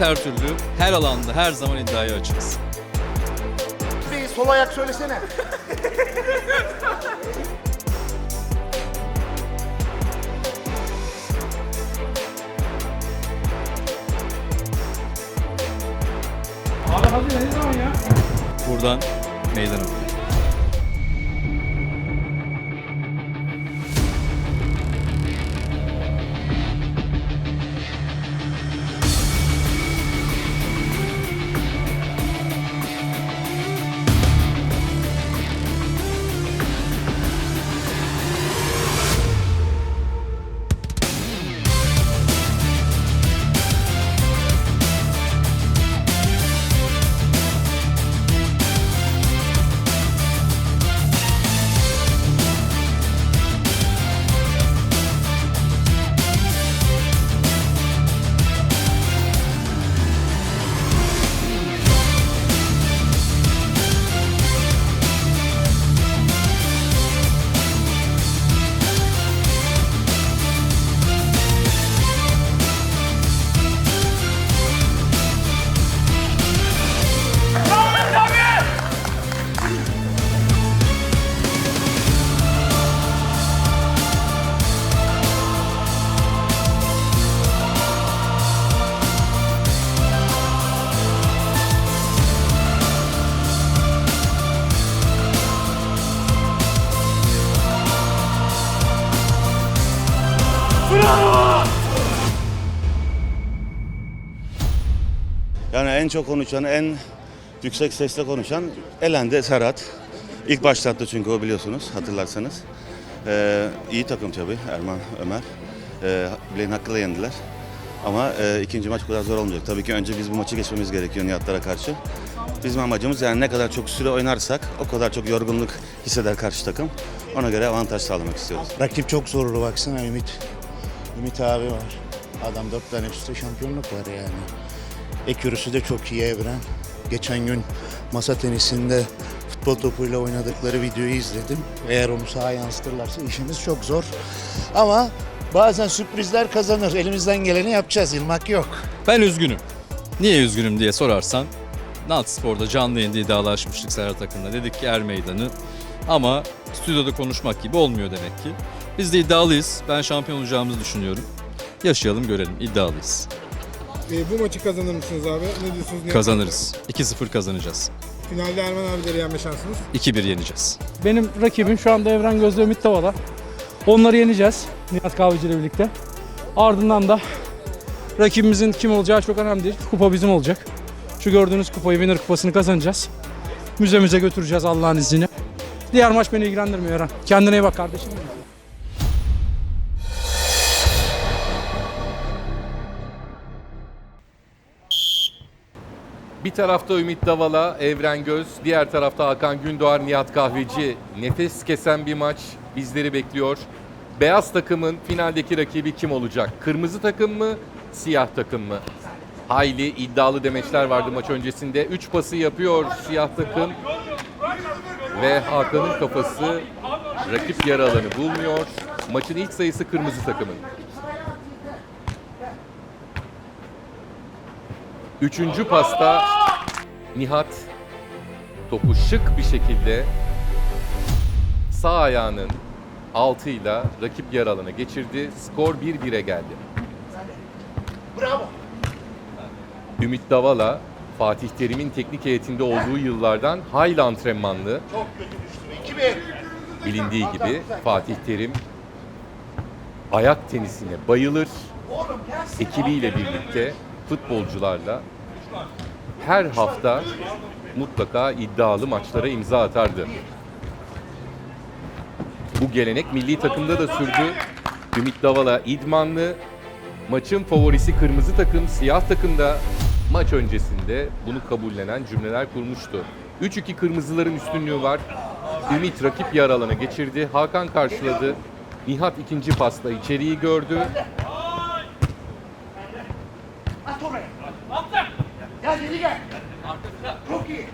Biz her türlü, her alanda, her zaman iddiaya açığız. Bir sol ayak söylesene. Buradan meydan okuyor. Yani en çok konuşan, en yüksek sesle konuşan elendi Serhat. İlk başlattı çünkü o biliyorsunuz hatırlarsanız. Ee, iyi takım tabii Erman, Ömer. Ee, bileğin hakkıyla yendiler. Ama e, ikinci maç kadar zor olmayacak. Tabii ki önce biz bu maçı geçmemiz gerekiyor Nihatlara karşı. Bizim amacımız yani ne kadar çok süre oynarsak o kadar çok yorgunluk hisseder karşı takım. Ona göre avantaj sağlamak istiyoruz. Rakip çok zorlu baksana Ümit. Ümit abi var. Adam dört tane üstte şampiyonluk var yani. Ekürüsü de çok iyi Evren. Geçen gün masa tenisinde futbol topuyla oynadıkları videoyu izledim. Eğer onu sahaya yansıtırlarsa işimiz çok zor. Ama bazen sürprizler kazanır. Elimizden geleni yapacağız. İlmak yok. Ben üzgünüm. Niye üzgünüm diye sorarsan Nalt Spor'da canlı yayında iddialaşmıştık Serhat Akın'la. Dedik ki er meydanı. Ama stüdyoda konuşmak gibi olmuyor demek ki. Biz de iddialıyız. Ben şampiyon olacağımızı düşünüyorum. Yaşayalım görelim. İddialıyız. E, bu maçı kazanır mısınız abi? Ne diyorsunuz? Ne Kazanırız. 2-0 kazanacağız. Finalde Erman abileri yenme şansınız. 2-1 yeneceğiz. Benim rakibim şu anda Evren Gözde Ümit Davala. Onları yeneceğiz Nihat Kahveci ile birlikte. Ardından da rakibimizin kim olacağı çok önemli değil. Kupa bizim olacak. Şu gördüğünüz kupayı Winner Kupası'nı kazanacağız. Müzemize götüreceğiz Allah'ın izniyle. Diğer maç beni ilgilendirmiyor Eren. Kendine iyi bak kardeşim. Bir tarafta Ümit Davala, Evren Göz, diğer tarafta Hakan Gündoğar, Nihat Kahveci. Nefes kesen bir maç bizleri bekliyor. Beyaz takımın finaldeki rakibi kim olacak? Kırmızı takım mı, siyah takım mı? Hayli iddialı demeçler vardı maç öncesinde. 3 pası yapıyor siyah takım. Ve Hakan'ın kafası rakip yarı bulmuyor. Maçın ilk sayısı kırmızı takımın. Üçüncü pasta Nihat topu şık bir şekilde sağ ayağının altıyla rakip yer alana geçirdi. Skor 1-1'e geldi. Bravo. Ümit Davala Fatih Terim'in teknik heyetinde olduğu yıllardan hayli antrenmanlı. Çok kötü düştü. 2-1. Bilindiği gibi Fatih Terim ayak tenisine bayılır. Ekibiyle birlikte futbolcularla her hafta mutlaka iddialı maçlara imza atardı. Bu gelenek milli takımda da sürdü. Ümit Davala idmanlı. Maçın favorisi kırmızı takım, siyah takımda maç öncesinde bunu kabullenen cümleler kurmuştu. 3-2 kırmızıların üstünlüğü var. Ümit rakip yer alana geçirdi. Hakan karşıladı. Nihat ikinci pasta içeriği gördü. At oraya. Gel geri gel. Çok iyi.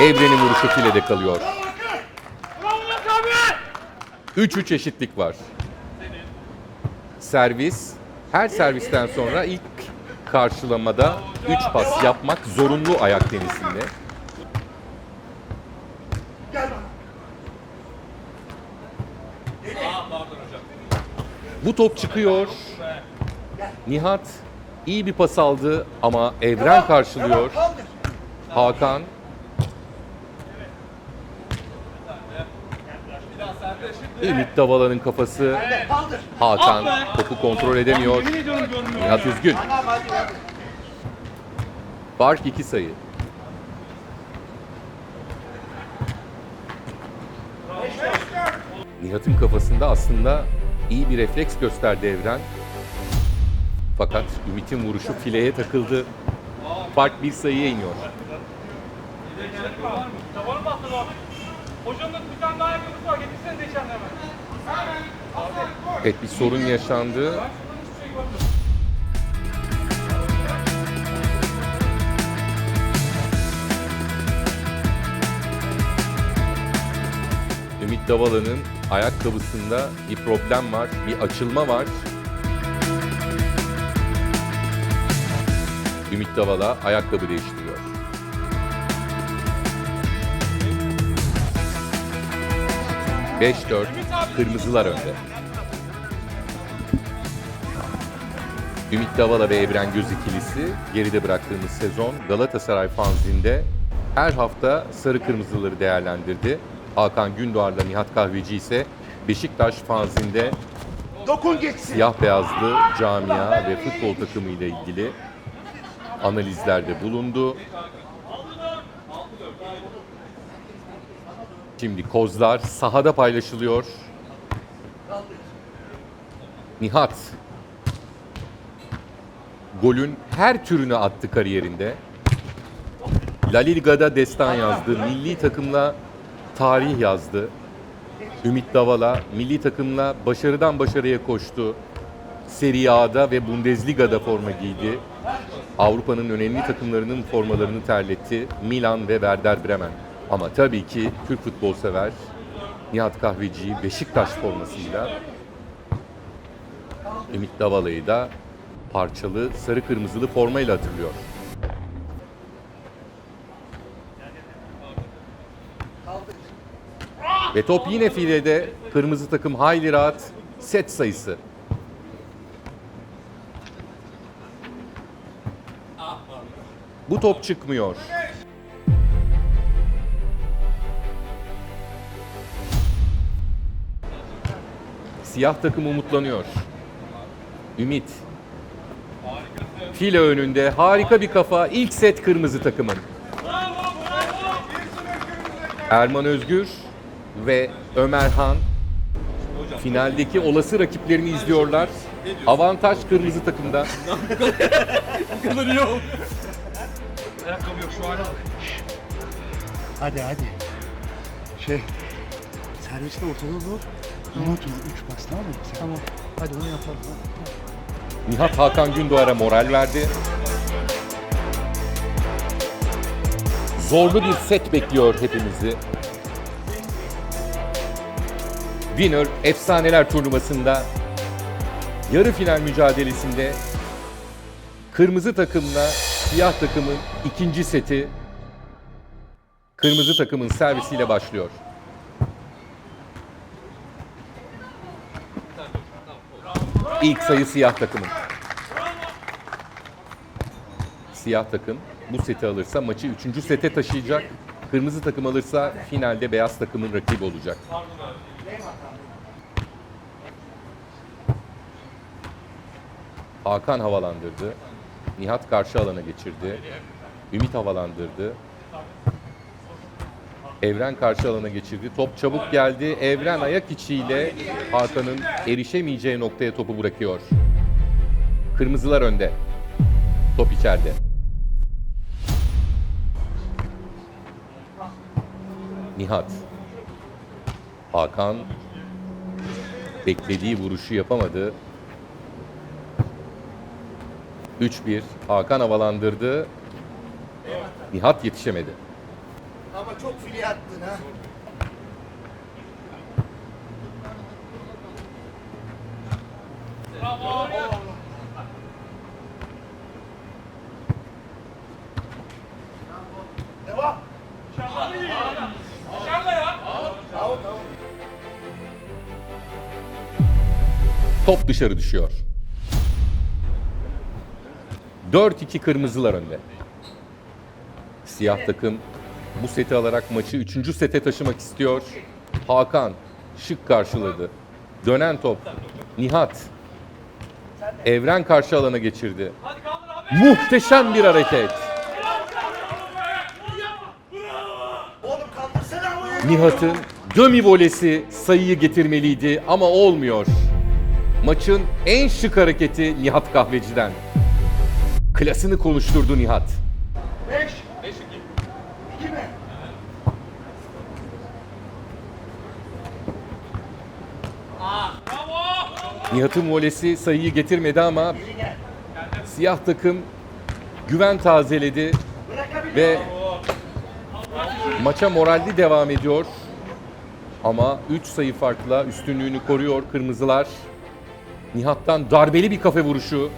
Evrenin vuruşu filede kalıyor. 3-3 eşitlik var. Servis. Her servisten sonra ilk karşılamada 3 pas yapmak zorunlu ayak tenisinde. Bu top çıkıyor. Nihat iyi bir pas aldı ama Evren karşılıyor. Hakan Ümit Davala'nın kafası Hakan topu kontrol edemiyor. Nihat üzgün. Fark iki sayı. Nihat'ın kafasında aslında iyi bir refleks gösterdi Evren. Fakat Ümit'in vuruşu fileye takıldı. Fark bir sayıya iniyor. Tavanı bastın abi. Hocanın bir tane daha ayakkabısı var. Getirsene de içeride hemen. Evet bir sorun yaşandı. Ümit Davalan'ın ayakkabısında bir problem var, bir açılma var. Ümit Davala ayakkabı değişti. 5-4 Kırmızılar önde. Ümit Davala ve Evren Göz ikilisi geride bıraktığımız sezon Galatasaray fanzinde her hafta sarı kırmızıları değerlendirdi. Hakan Gündoğar'la Nihat Kahveci ise Beşiktaş fanzinde Dokun geçsin. siyah beyazlı camia ve futbol takımı ile ilgili analizlerde bulundu. Şimdi kozlar sahada paylaşılıyor. Nihat golün her türünü attı kariyerinde. La Liga'da destan yazdı. Milli takımla tarih yazdı. Ümit Davala milli takımla başarıdan başarıya koştu. Serie A'da ve Bundesliga'da forma giydi. Avrupa'nın önemli takımlarının formalarını terletti. Milan ve Werder Bremen. Ama tabii ki Türk futbol sever Nihat Kahveci'yi Beşiktaş formasıyla Ümit Davala'yı da parçalı sarı kırmızılı formayla hatırlıyor. Ve top yine filede kırmızı takım hayli rahat set sayısı. Bu top çıkmıyor. Siyah takım umutlanıyor. Ümit. File önünde harika bir kafa. İlk set kırmızı takımın. Erman Özgür ve Ömerhan finaldeki olası rakiplerini izliyorlar. Avantaj kırmızı takımda. Hadi hadi. Şey, serviste ortada dur. Otur, üç pas tamam mı? Tamam. Hadi onu yapalım. Nihat Hakan Gündoğar'a moral verdi. Zorlu bir set bekliyor hepimizi. Winner Efsaneler turnuvasında yarı final mücadelesinde kırmızı takımla siyah takımın ikinci seti kırmızı takımın servisiyle başlıyor. İlk sayı siyah takımın. Siyah takım bu seti alırsa maçı 3. sete taşıyacak. Kırmızı takım alırsa finalde beyaz takımın rakibi olacak. Hakan havalandırdı. Nihat karşı alana geçirdi. Ümit havalandırdı. Evren karşı alana geçirdi. Top çabuk geldi. Evren ayak içiyle Hakan'ın erişemeyeceği noktaya topu bırakıyor. Kırmızılar önde. Top içeride. Nihat. Hakan beklediği vuruşu yapamadı. 3-1. Hakan havalandırdı. Nihat yetişemedi. Ama çok fili attın ha. Top dışarı düşüyor. 4-2 kırmızılar önde. Siyah takım bu seti alarak maçı 3. sete taşımak istiyor. Hakan şık karşıladı. Dönen top. Nihat. Evren karşı alana geçirdi. Muhteşem bir hareket. Nihat'ın dömi volesi sayıyı getirmeliydi ama olmuyor. Maçın en şık hareketi Nihat Kahveci'den. Klasını konuşturdu Nihat. Nihat'ın volesi sayıyı getirmedi ama siyah takım güven tazeledi ve maça moralli devam ediyor. Ama 3 sayı farkla üstünlüğünü koruyor kırmızılar. Nihat'tan darbeli bir kafe vuruşu.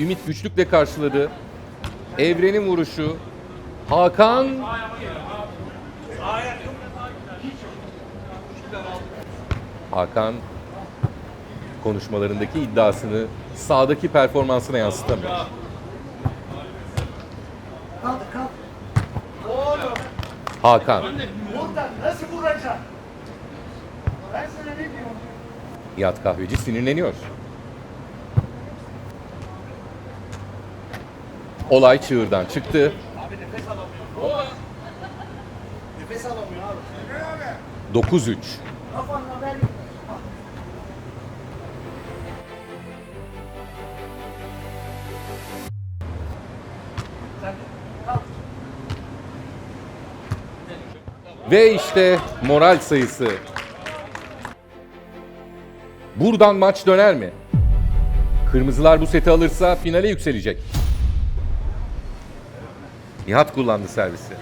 Ümit güçlükle karşıladı. Evren'in vuruşu. Hakan Hakan konuşmalarındaki iddiasını sahadaki performansına yansıtamıyor. Hakan. Nihat Kahveci sinirleniyor. Olay çığırdan çıktı. 9-3. Ve işte moral sayısı. Buradan maç döner mi? Kırmızılar bu seti alırsa finale yükselecek. Nihat kullandı servisi.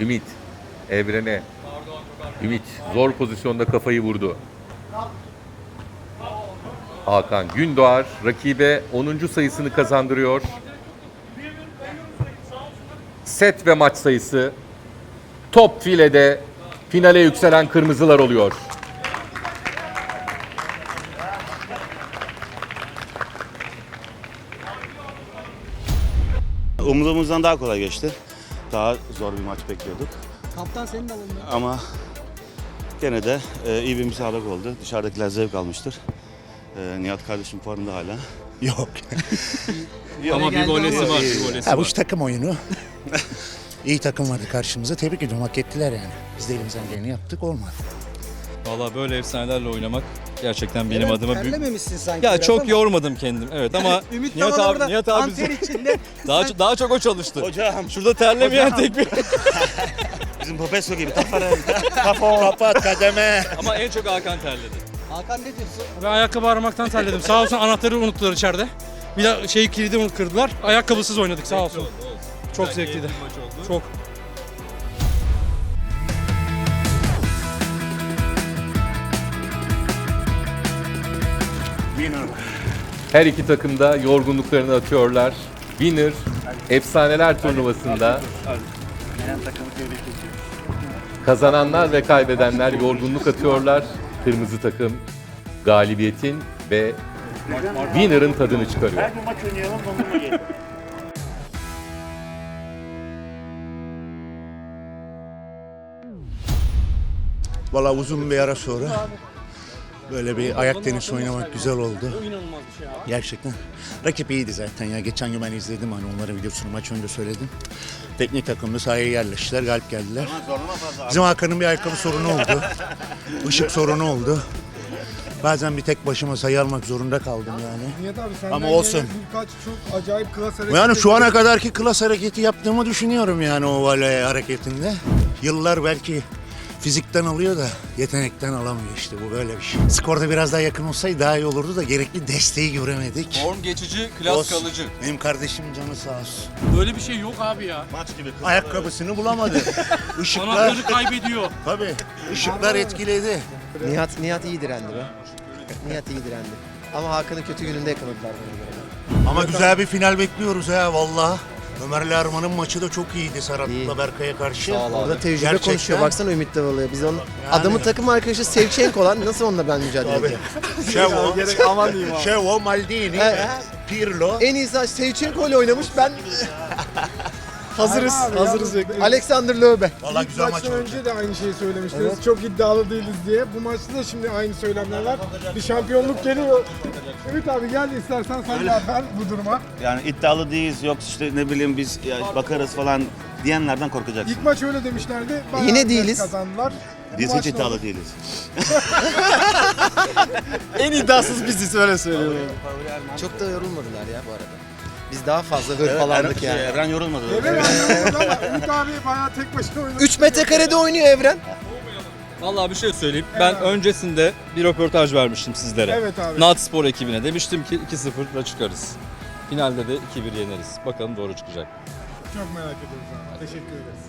Ümit, Evren'e. Ümit zor pozisyonda kafayı vurdu. Hakan Gündoğar rakibe 10. sayısını kazandırıyor. Set ve maç sayısı top filede finale yükselen kırmızılar oluyor. Umduğumuzdan daha kolay geçti. Daha zor bir maç bekliyorduk. Kaptan senin de alındı. Ama gene de e, iyi bir müsabaka oldu. Dışarıdakiler zevk almıştır. E, Nihat kardeşim puanında hala. Yok. Ama bir volesi var, bir volesi Ha, bu var. iş takım oyunu. İyi takım vardı karşımızda. Tebrik ediyorum. Hak ettiler yani. Biz de elimizden geleni yaptık. Olmadı. Valla böyle efsanelerle oynamak gerçekten benim adıma büyük... Terlememişsin sanki Ya biraz çok ama. yormadım kendim. Evet ama Ümit Nihat Davala abi, burada Nihat abi anter içinde. daha çok, daha çok o çalıştı. Hocam. Şurada terlemeyen tek bir. Bizim profesör gibi kafanı. Kapat kademe. ama en çok Hakan terledi. Hakan ne diyorsun? Ben ayakkabı aramaktan terledim. Sağ olsun anahtarı unuttular içeride. Bir de şey kilidi unut kırdılar. Ayakkabısız oynadık sağ olsun. Çok zevkliydi. Çok. Her iki takım da yorgunluklarını atıyorlar. Winner efsaneler turnuvasında kazananlar ve kaybedenler yorgunluk atıyorlar. Kırmızı takım galibiyetin ve winner'ın tadını çıkarıyor. Her gün maç oynayalım. Dondurma yiyelim. Valla uzun bir ara sonra böyle bir ayak tenisi oynamak güzel oldu. Gerçekten. Rakip iyiydi zaten ya. Geçen gün ben izledim hani onların videosunu maç önce söyledim. Teknik takımda sahaya yerleştiler, galip geldiler. Bizim Hakan'ın bir ayakkabı sorunu oldu. Işık sorunu oldu. Bazen bir tek başıma sayı almak zorunda kaldım yani. Nihat abi senden Ama olsun. gelen Birkaç çok acayip klas hareket Yani şu ana kadarki klas hareketi yaptığımı düşünüyorum yani o vale hareketinde. Yıllar belki fizikten alıyor da yetenekten alamıyor işte bu böyle bir şey. Skorda biraz daha yakın olsaydı daha iyi olurdu da gerekli desteği göremedik. Form geçici, klas Olsun. kalıcı. Benim kardeşim canı sağ olsun. Böyle bir şey yok abi ya. Maç gibi kız. Ayakkabısını bulamadı. Işıklar, Anahtarı kaybediyor. tabii ışıklar etkiledi. Nihat, Nihat iyi direndi be. Nihat iyi direndi. Ama Hakan'ın kötü gününde yakaladılar bana göre. Ama güzel bir final bekliyoruz ha valla. Ömer'le Erman'ın maçı da çok iyiydi Serhat'la İyi. Berkay'a karşı. Orada tecrübe Gerçekten. konuşuyor. Baksana Ümit Davalı'ya. Biz onun Yani. adamın takım arkadaşı Sevchenko lan. Nasıl onunla ben mücadele Abi. edeceğim? Şevo, Aman diyeyim abi. Şevo, Maldini. Pirlo. En iyisi Sevchenko ile oynamış. Ben hazırız. Abi ya, hazırız. bekliyoruz. Alexander Löbe. Valla İlk güzel maç maçtan oldu. önce de aynı şeyi söylemiştiniz. Çok iddialı değiliz diye. Bu maçta da şimdi aynı söylemler var. Bir şampiyonluk geliyor. Ümit abi gel istersen sen de ver bu duruma. Yani iddialı değiliz yok işte ne bileyim biz ya bakarız falan diyenlerden korkacaksın. İlk maç öyle demişlerdi. Bayağı Yine net değiliz. Kazandılar. Bu Biz hiç ne iddialı değiliz. En iddiasız biziz öyle söylüyorum. Çok da yorulmadılar ya bu arada. Biz daha fazla hırpalandık Er- yani. Evren yorulmadı. Evet abi ama Ümit abi bayağı tek başına oynadı. 3 metrekarede oynuyor Evren. Vallahi bir şey söyleyeyim. Ben öncesinde bir röportaj vermiştim sizlere. Evet abi. Nat Spor ekibine demiştim ki 2-0'la çıkarız. Finalde de 2-1 yeneriz. Bakalım doğru çıkacak. Çok merak ediyoruz abi. Teşekkür ederiz.